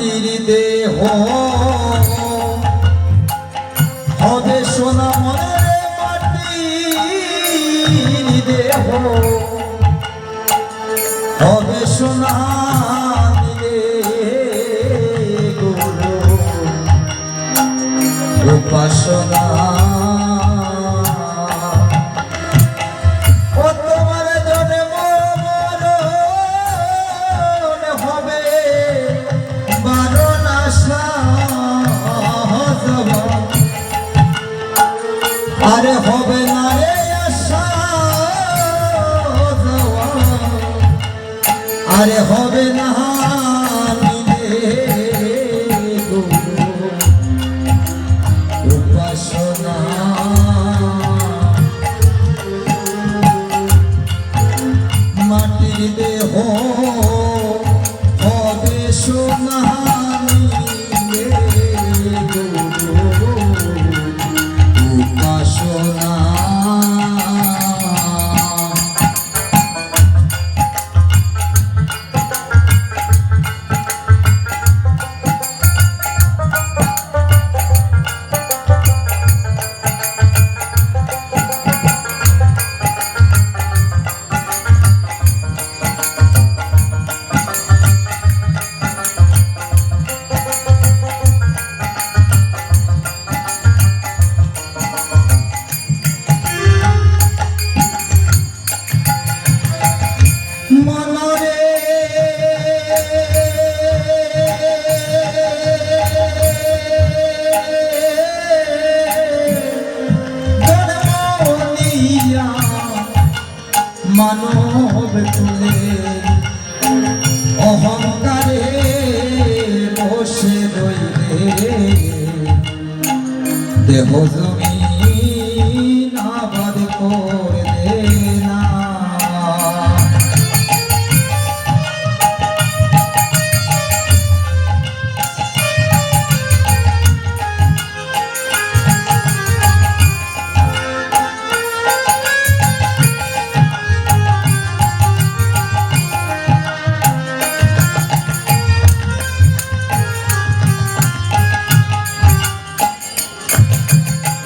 মাটির দেহ। হবে সোনা মনে মাটির দেহ। হবে সোনা উপাসনা আরে হবে না মানব। তুলে অহংকারে বসে রইলে। দেহ জমি